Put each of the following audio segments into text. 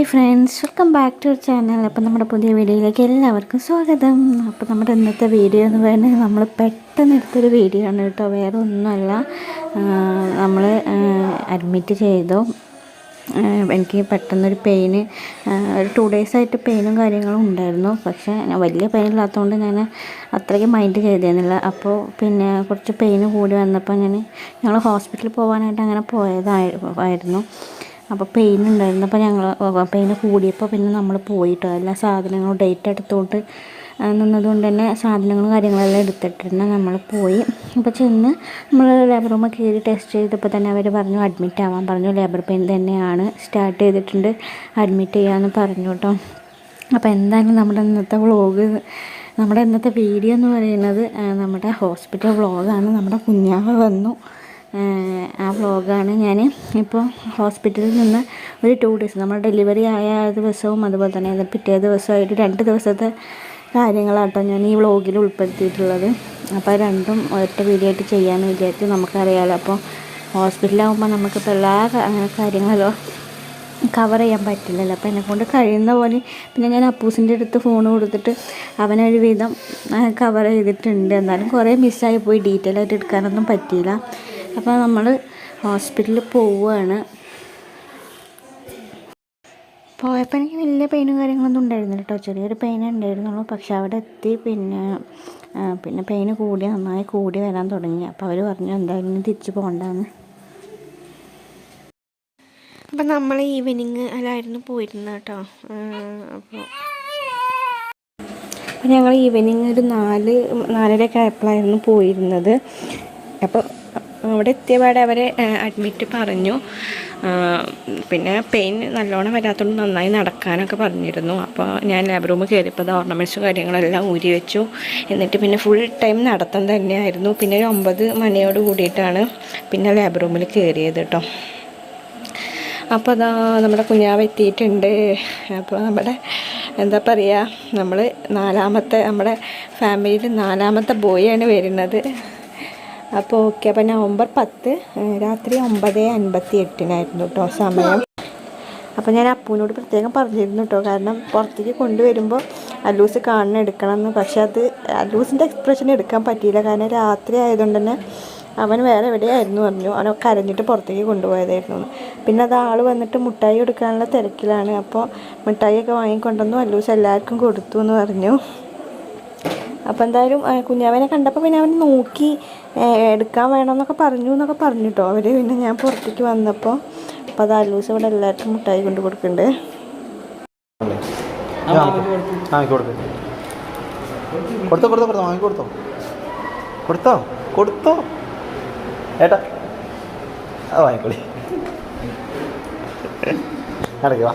Hi friends welcome back to channel. അപ്പോൾ നമ്മുടെ പുതിയ വീഡിയോയിലേക്ക് എല്ലാവർക്കും സ്വാഗതം. അപ്പോൾ നമ്മുടെ ഇന്നത്തെ വീഡിയോ എന്ന് പറയുന്നത് നമ്മൾ പെട്ടെന്ന് എടുത്തൊരു വീഡിയോ ആണ് കേട്ടോ. വേറെ ഒന്നുമല്ല. നമ്മൾ അഡ്മിറ്റ് ചെയ്തു. എനിക്ക് പെട്ടെന്നൊരു പെയിന് ഒരു ടു ഡേയ്സ് ആയിട്ട് പെയിനും കാര്യങ്ങളും ഉണ്ടായിരുന്നു. പക്ഷേ വലിയ പെയിൻ ഇല്ലാത്തതുകൊണ്ട് ഞാൻ അത്രയ്ക്ക് മൈൻഡ് ചെയ്തിരുന്നില്ല. അപ്പോൾ പിന്നെ കുറച്ച് പെയിന് കൂടി വന്നപ്പോൾ ഞാൻ ഞങ്ങൾ ഹോസ്പിറ്റലിൽ പോകാനായിട്ട് അങ്ങനെ പോയതായിരുന്നു അപ്പോൾ പെയിൻ ഉണ്ടായിരുന്നു. അപ്പോൾ ഞങ്ങൾ പെയിൻ കൂടിയപ്പോൾ പിന്നെ നമ്മൾ പോയിട്ടോ എല്ലാ സാധനങ്ങളും ഡേറ്റ് എടുത്തോണ്ട് നിന്നതുകൊണ്ട് തന്നെ സാധനങ്ങളും കാര്യങ്ങളെല്ലാം എടുത്തിട്ടുണ്ട്. നമ്മൾ പോയി. അപ്പോൾ ചെന്ന് നമ്മൾ ലേബർ റൂമിൽ കയറി ടെസ്റ്റ് ചെയ്തപ്പോൾ തന്നെ അവർ പറഞ്ഞു അഡ്മിറ്റ് ആവാൻ പറഞ്ഞു. ലേബർ പെയിൻ തന്നെയാണ്. സ്റ്റാർട്ട് ചെയ്തിട്ടുണ്ട്. അഡ്മിറ്റ് ചെയ്യാമെന്ന് പറഞ്ഞു കേട്ടോ അപ്പോൾ എന്തായാലും നമ്മുടെ ഇന്നത്തെ വ്ളോഗ് നമ്മുടെ ഇന്നത്തെ വീഡിയോ എന്ന് പറയുന്നത് നമ്മുടെ ഹോസ്പിറ്റൽ വ്ളോഗാണ് നമ്മുടെ കുഞ്ഞാവ് വന്നു. ആ വ്ളോഗാണ് ഞാൻ ഇപ്പോൾ ഹോസ്പിറ്റലിൽ നിന്ന് ഒരു ടു ഡേയ്സ് നമ്മൾ ഡെലിവറി ആയ ദിവസവും അതുപോലെ തന്നെ പിറ്റേ ദിവസമായിട്ട് രണ്ട് ദിവസത്തെ കാര്യങ്ങളാട്ടോ ഞാൻ ഈ വ്ളോഗിൽ ഉൾപ്പെടുത്തിയിട്ടുള്ളത്. അപ്പോൾ രണ്ടും ഒറ്റ വീഡിയോ ആയിട്ട് ചെയ്യാമെന്ന് വിചാരിച്ചു നമുക്കറിയാമല്ലോ അപ്പോൾ ഹോസ്പിറ്റലാകുമ്പോൾ നമുക്കിപ്പോൾ എല്ലാ കാര്യങ്ങളും കവർ ചെയ്യാൻ പറ്റില്ലല്ലോ. അപ്പോൾ എന്നെക്കൊണ്ട് കഴിയുന്ന പോലെ പിന്നെ ഞാൻ അപ്പൂസിന്റെ അടുത്ത് ഫോൺ കൊടുത്തിട്ട് അവനൊരു വിധം കവർ ചെയ്തിട്ടുണ്ട്. എന്നാലും കുറേ മിസ്സായി പോയി. ഡീറ്റെയിൽ ആയിട്ട് എടുക്കാനൊന്നും പറ്റിയില്ല. അപ്പോൾ നമ്മൾ ഹോസ്പിറ്റലിൽ പോവുകയാണ്. പോയപ്പോൾ എനിക്ക് വലിയ പെയിനും കാര്യങ്ങളൊന്നും ഉണ്ടായിരുന്നില്ല കേട്ടോ. ചെറിയൊരു പെയിൻ ഉണ്ടായിരുന്നുള്ളൂ. പക്ഷെ അവിടെ എത്തി പിന്നെ പിന്നെ പെയിന് കൂടി നന്നായി കൂടി വരാൻ തുടങ്ങി. അപ്പോൾ അവർ പറഞ്ഞു എന്തായാലും തിരിച്ചു തിരിച്ച് പോകണ്ടെന്ന്. അപ്പം നമ്മൾ ഈവനിങ് അല്ലായിരുന്നു പോയിരുന്നത് കേട്ടോ. അപ്പോൾ അപ്പോൾ ഞങ്ങൾ ഈവനിങ് ഒരു നാല് നാലരയൊക്കെ ആയപ്പോഴായിരുന്നു പോയിരുന്നത്. അപ്പോൾ അവിടെ എത്തിയപാടെ അവരെ അഡ്മിറ്റ് പറഞ്ഞു. പിന്നെ പെയിൻ നല്ലോണം വരാത്തതുകൊണ്ട് നന്നായി നടക്കാനൊക്കെ പറഞ്ഞിരുന്നു. അപ്പോൾ ഞാൻ ലാബ് റൂമിൽ കയറിയപ്പോൾ അത് ഓർണമെന്റ്സും കാര്യങ്ങളെല്ലാം ഊരി വെച്ചു. എന്നിട്ട് പിന്നെ ഫുൾ ടൈം നടത്തം തന്നെയായിരുന്നു. പിന്നെ ഒരു ഒമ്പത് മണിയോട് കൂടിയിട്ടാണ് പിന്നെ ലാബ് റൂമിൽ കയറിയത് കേട്ടോ അപ്പോൾ അതാ നമ്മുടെ കുഞ്ഞാവ് എത്തിയിട്ടുണ്ട്. അപ്പോൾ നമ്മുടെ എന്താ പറയുക നമ്മൾ നാലാമത്തെ നമ്മുടെ ഫാമിലിയിൽ നാലാമത്തെ ബോയാണ് വരുന്നത്. അപ്പോൾ ഓക്കെ അപ്പോൾ നവംബർ പത്ത് രാത്രി ഒമ്പത് അൻപത്തി എട്ടിനായിരുന്നു കേട്ടോ സമയം. അപ്പോൾ ഞാൻ അപ്പൂനോട് പ്രത്യേകം പറഞ്ഞിരുന്നു കേട്ടോ കാരണം പുറത്തേക്ക് കൊണ്ടുവരുമ്പോൾ അല്ലൂസ് കാണണം എടുക്കണം എന്ന് പക്ഷേ അത് അല്ലൂസിന്റെ എക്സ്പ്രഷൻ എടുക്കാൻ പറ്റിയില്ല. കാരണം രാത്രി ആയതുകൊണ്ട് തന്നെ അവൻ വേറെ എവിടെയായിരുന്നു പറഞ്ഞു. അവനെ കരഞ്ഞിട്ട് പുറത്തേക്ക് കൊണ്ടുപോയതായിരുന്നു. പിന്നെ അത് ആൾ വന്നിട്ട് മുട്ടായി കൊടുക്കാനുള്ള തിരക്കിലാണ്. അപ്പോൾ മിഠായിയൊക്കെ വാങ്ങിക്കൊണ്ടുവന്നു. അല്ലൂസ് എല്ലാവർക്കും കൊടുത്തു എന്ന് പറഞ്ഞു. അപ്പോൾ എന്തായാലും കുഞ്ഞാവനെ കണ്ടപ്പോൾ പിന്നെ അവൻ നോക്കി എടുക്കാൻ വേണമെന്നൊക്കെ പറഞ്ഞു എന്നൊക്കെ പറഞ്ഞു കേട്ടോ അവർ പിന്നെ ഞാൻ പുറത്തേക്ക് വന്നപ്പോൾ അപ്പോൾ അത് അല്ലൂസ് ഇവിടെ എല്ലാവർക്കും മുട്ടായി കൊണ്ട് കൊടുക്കുന്നുണ്ട് കൊടുത്തു കൊടുത്തോ കൊടുത്തോ വാങ്ങി കൊടുത്തോ. കൊടുത്തോ കൊടുത്തോ. ഏട്ടാ അത് വാങ്ങിക്കോളി നടക്കുക വാ.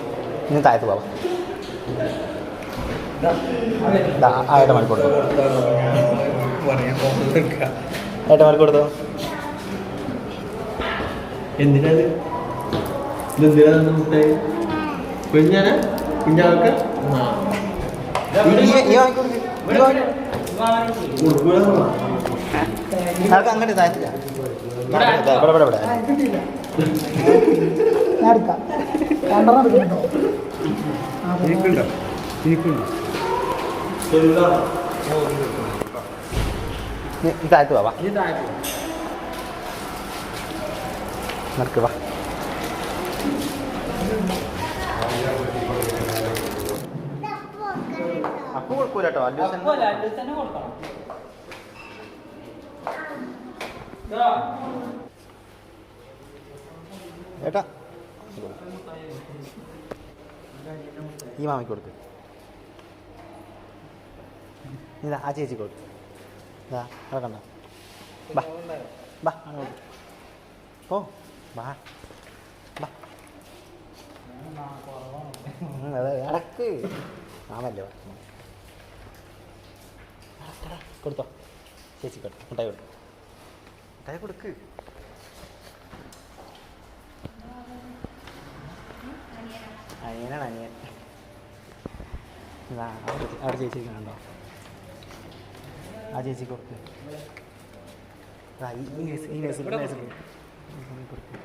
ഇനി താഴത്ത് പോവാം. ഏട്ട മണി കൊടുത്തോ. ഏട്ട മണി കൊടുത്തോ. എന്തിനാണ്? ഇതെന്തിനാണ് മുട്ടായി കുഞ്ഞാന കുഞ്ഞാൾക്ക്? ഈ ഈ വാങ്ങിക്കൊടുക്ക്. ഈ വാങ്ങി കൊടുക്കൂല നടക്ക് അങ്ങോട്ട് താഴത്തില്ല ഇവിടെ ഇവിടെ ഇവിടെ എനിക്കുണ്ടോ എനിക്കുണ്ടോ നീ നീ താഴത്ത് പോവാ നടക്ക് വാ അപ്പൊ കൊടുക്കൂല കേട്ടോ ഏട്ടാ. ഈ മാമിക്ക് കൊടുക്ക്. ഇതാ ആ ചേച്ചി കൊടുത്തു. ഇതാ അവിടെ കണ്ടോ? ബാ അങ്ങോട്ട്. പോ ബാ അടക്ക്. മാമല്ലേ കൊടുത്തോ. ചേച്ചി കൊടുത്തു മുട്ടായി കൊടുത്തു. മുട്ടായി കൊടുക്ക്. അനിയനാണ് അനിയൻ. അവിടെ ചേച്ചി കണ്ടോ? ആ ചേച്ചി കൊടുക്ക് ആ ഈ ഈ നേഴ്സ് ഈ നേഴ്സ് നേഴ്സ് കൊടുക്ക്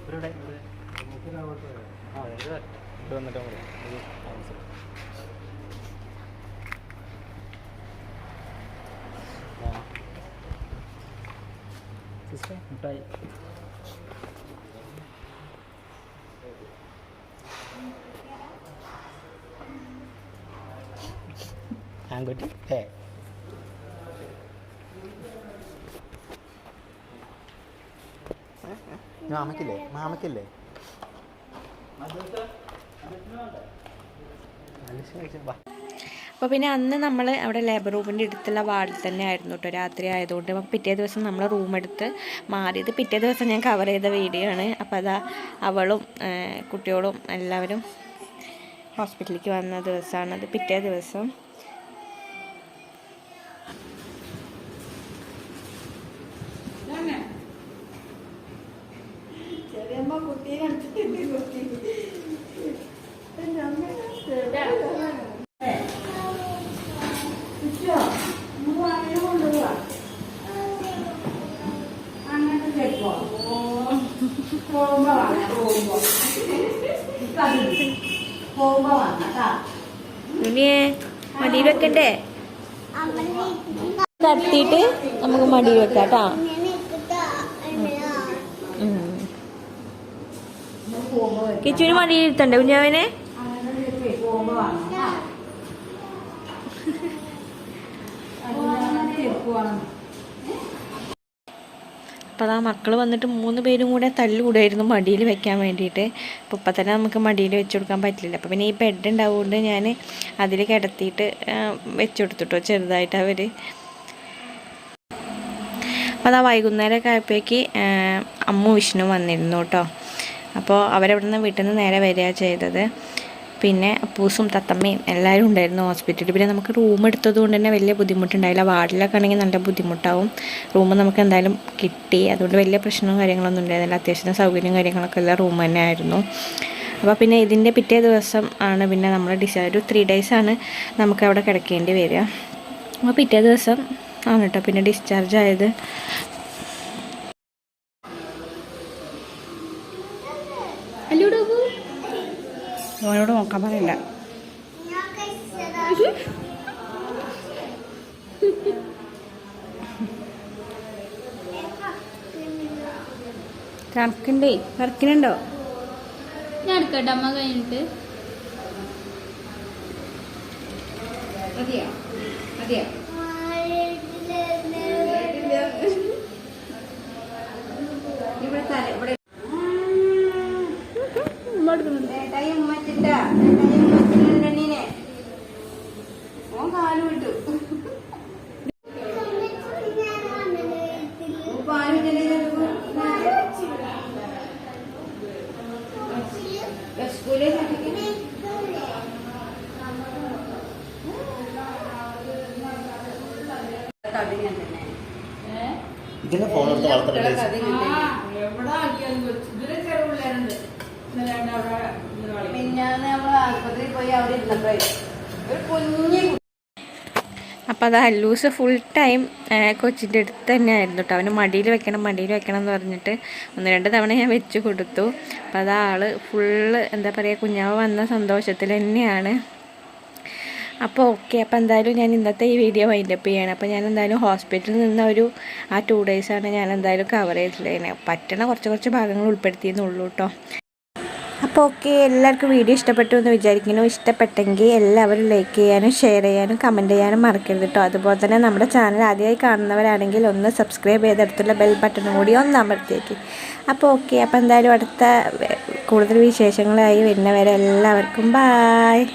ഇവരുടെ ആ ഇത് ഇവിടെ വന്നിട്ട് നമ്മൾ ഇത് താമസം സിസ്റ്റർ മിഠായി. ആൺകുട്ടി? ഏ. മാമക്കില്ലേ മാമക്കില്ലേ അപ്പോൾ പിന്നെ അന്ന് നമ്മൾ അവിടെ ലേബർ റൂമിന്റെ അടുത്തുള്ള വാർഡിൽ തന്നെ ആയിരുന്നു കേട്ടോ രാത്രി ആയതുകൊണ്ട് അപ്പോൾ പിറ്റേ ദിവസം നമ്മൾ റൂം എടുത്ത് മാറിയത്. പിറ്റേ ദിവസം ഞാൻ കവർ ചെയ്ത വീഡിയോ ആണ്. അപ്പോൾ അതാ അവളും കുട്ടികളും എല്ലാവരും ഹോസ്പിറ്റലിലേക്ക് വന്ന ദിവസമാണ്. അത് പിറ്റേ ദിവസം ഇനിയേ മടിയിൽ വെക്കണ്ടേ? കത്തിയിട്ട് നമുക്ക് മടിയിൽ വെക്കാം കേട്ടോ കിച്ചുവിന് മടിയിൽ ഇരുത്തണ്ടേ കുഞ്ഞാവനെ? അപ്പോൾ ആ മക്കൾ വന്നിട്ട് മൂന്ന് പേരും കൂടെ തല്ലുകൂടായിരുന്നു മടിയിൽ വെക്കാൻ വേണ്ടിയിട്ട്. അപ്പോൾ ഇപ്പം തന്നെ നമുക്ക് മടിയിൽ വെച്ച് കൊടുക്കാൻ പറ്റില്ല അപ്പോൾ പിന്നെ ഈ ബെഡ് ഉണ്ടാവുകൊണ്ട് ഞാൻ അതിൽ കിടത്തിയിട്ട് വെച്ച് കൊടുത്തിട്ടോ ചെറുതായിട്ട് അവർ അപ്പോൾ അതാ വൈകുന്നേരമൊക്കെ ആയപ്പോഴേക്ക് അമ്മു വിഷ്ണു വന്നിരുന്നു കേട്ടോ. അപ്പോൾ അവരവിടെ നിന്ന് വീട്ടിൽ നിന്ന് നേരെ വരിക ചെയ്തത്. പിന്നെ അപ്പൂസും തത്തമ്മയും എല്ലാവരും ഉണ്ടായിരുന്നു ഹോസ്പിറ്റലിൽ. പിന്നെ നമുക്ക് റൂം എടുത്തത് കൊണ്ട് തന്നെ വലിയ ബുദ്ധിമുട്ടുണ്ടായില്ല. വാർഡിലൊക്കെ ആണെങ്കിൽ നല്ല ബുദ്ധിമുട്ടാവും. റൂം നമുക്ക് എന്തായാലും കിട്ടി. അതുകൊണ്ട് വലിയ പ്രശ്നവും കാര്യങ്ങളൊന്നും ഉണ്ടായിരുന്നില്ല. അത്യാവശ്യം സൗകര്യം കാര്യങ്ങളൊക്കെ ഉള്ള റൂം തന്നെ ആയിരുന്നു. അപ്പോൾ പിന്നെ ഇതിന്റെ പിറ്റേ ദിവസം ആണ് പിന്നെ നമ്മൾ ഡിസ്ചാർജ് ഒരു ത്രീ ആണ് നമുക്ക് അവിടെ കിടക്കേണ്ടി വരിക. അപ്പോൾ പിറ്റേ ദിവസം ആണ് കേട്ടോ പിന്നെ ഡിസ്ചാർജ് ആയത്. നോക്കാൻ പറയണ്ട കറക്കുണ്ടേ കണക്കിനുണ്ടോ? ഞാൻ എടുക്കട്ടെ അമ്മ കഴിഞ്ഞിട്ട്. മതിയോ? മതിയോ? ഇതിനെ ഫോൺ എടുത്ത് വളർത്തണ്ടേ അപ്പൊ നമ്മൾ പോയി അവിടെ ഒരു കുഞ്ഞു അപ്പോൾ അത് അല്ലൂസ് ഫുൾ ടൈം കൊച്ചിന്റെ അടുത്ത് തന്നെ ആയിരുന്നു കേട്ടോ അവന് മടിയിൽ വെക്കണം മടിയിൽ വെക്കണം എന്ന് പറഞ്ഞിട്ട് ഒന്ന് രണ്ട് തവണ ഞാൻ വെച്ചു കൊടുത്തു. അപ്പോൾ അത് ആൾ ഫുള്ള് എന്താ പറയുക കുഞ്ഞാവ് വന്ന സന്തോഷത്തിൽ തന്നെയാണ്. അപ്പോൾ ഓക്കെ അപ്പോൾ എന്തായാലും ഞാൻ ഇന്നത്തെ ഈ വീഡിയോ വൈൻഡപ്പ് ചെയ്യണം. അപ്പോൾ ഞാൻ എന്തായാലും ഹോസ്പിറ്റലിൽ നിന്ന ഒരു ആ ടു ഡേയ്സാണ് ഞാൻ എന്തായാലും കവർ ചെയ്തിട്ടുള്ളത്. പറ്റണ കുറച്ച് കുറച്ച് ഭാഗങ്ങൾ ഉൾപ്പെടുത്തിയെന്നുള്ളൂ കേട്ടോ അപ്പോൾ ഓക്കെ എല്ലാവർക്കും വീഡിയോ ഇഷ്ടപ്പെട്ടു എന്ന് വിചാരിക്കുന്നു. ഇഷ്ടപ്പെട്ടെങ്കിൽ എല്ലാവരും ലൈക്ക് ചെയ്യാനും ഷെയർ ചെയ്യാനും കമന്റ് ചെയ്യാനും മറക്കരുത് കേട്ടോ അതുപോലെ തന്നെ നമ്മുടെ ചാനൽ ആദ്യമായി കാണുന്നവരാണെങ്കിൽ ഒന്ന് സബ്സ്ക്രൈബ് ചെയ്തെടുത്തുള്ള ബെൽ ബട്ടണും കൂടി ഒന്ന് അമർത്തിയേക്ക്. അപ്പോൾ ഓക്കെ അപ്പോൾ എന്തായാലും അടുത്ത കൂടുതൽ വിശേഷങ്ങളായി വരുന്നവരെ എല്ലാവർക്കും ബായ്